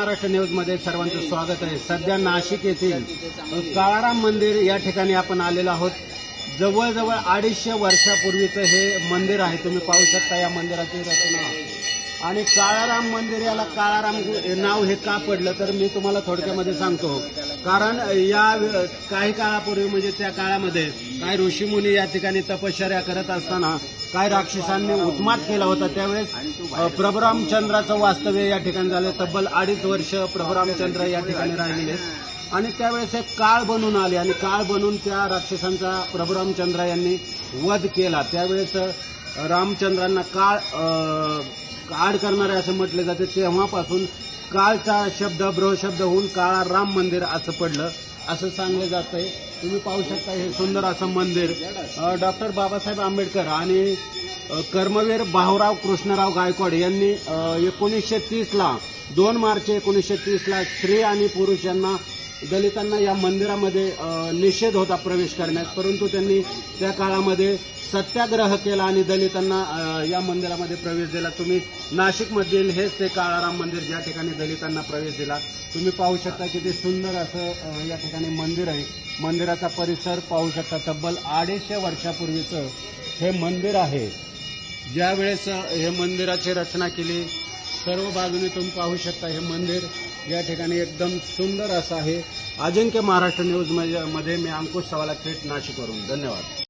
महाराष्ट्र न्यूजमध्ये सर्वांचं स्वागत आहे. सध्या नाशिक येथील काळाराम मंदिर या ठिकाणी आपण आलेलो आहोत. जवळजवळ अडीचशे वर्षापूर्वीचं हे मंदिर आहे. तुम्ही पाहू शकता या मंदिराची रचना. आणि काळाराम मंदिर याला काळाराम नाव हे का पडलं तर मी तुम्हाला थोडक्यामध्ये सांगतो. कारण या काही काळापूर्वी म्हणजे त्या काळामध्ये काही ऋषीमुनी या ठिकाणी तपश्चर्या करत असताना काय राक्षसांनी उत्मात केला होता त्यावेळेस प्रभुरामचंद्राचं वास्तव्य या ठिकाणी झालं. तब्बल अडीच वर्ष प्रभुरामचंद्र या ठिकाणी राहिलेले. आणि त्यावेळेस एक काळ बनून आले आणि काळ बनून त्या राक्षसांचा प्रभुरामचंद्र यांनी वध केला. त्यावेळेस रामचंद्रांना काळ काळ आड करणारे असं म्हटले जाते. तेव्हापासून काळचा शब्द ब्रहशब्द होऊन काळा राम मंदिर असं पडलं. असं सांगलं जात आहे तुम्ही पाहू शकता हे सुंदर असं मंदिर. डॉक्टर बाबासाहेब आंबेडकर आणि कर्मवीर भाऊराव कृष्णराव गायकवाड यांनी एकोणीसशे तीसला दोन मार्च एकोणीसशे तीसला स्त्री आणि पुरुष यांना दलितांना या मंदिरामध्ये निषेध होता प्रवेश करण्यास. परंतु त्यांनी त्या काळामध्ये सत्याग्रह केला आणि दलितांना या मंदिरामध्ये प्रवेश दिला. तुम्ही नाशिकमधील हेच ते काळाराम मंदिर ज्या ठिकाणी दलितांना प्रवेश दिला तुम्ही पाहू शकता किती सुंदर असं या ठिकाणी मंदिर आहे. मंदिराचा परिसर पाहू शकता. तब्बल अडीचशे वर्षापूर्वीचं हे मंदिर आहे. ज्या वेळेस हे मंदिराची रचना केली सर्व बाजूने तुम्ही पाहू शकता हे मंदिर या ठिकाणी एकदम सुंदर असं आहे. अजिंक्य महाराष्ट्र न्यूजमध्ये मी अंकुश सवाला थेट नाशिकवरून. धन्यवाद.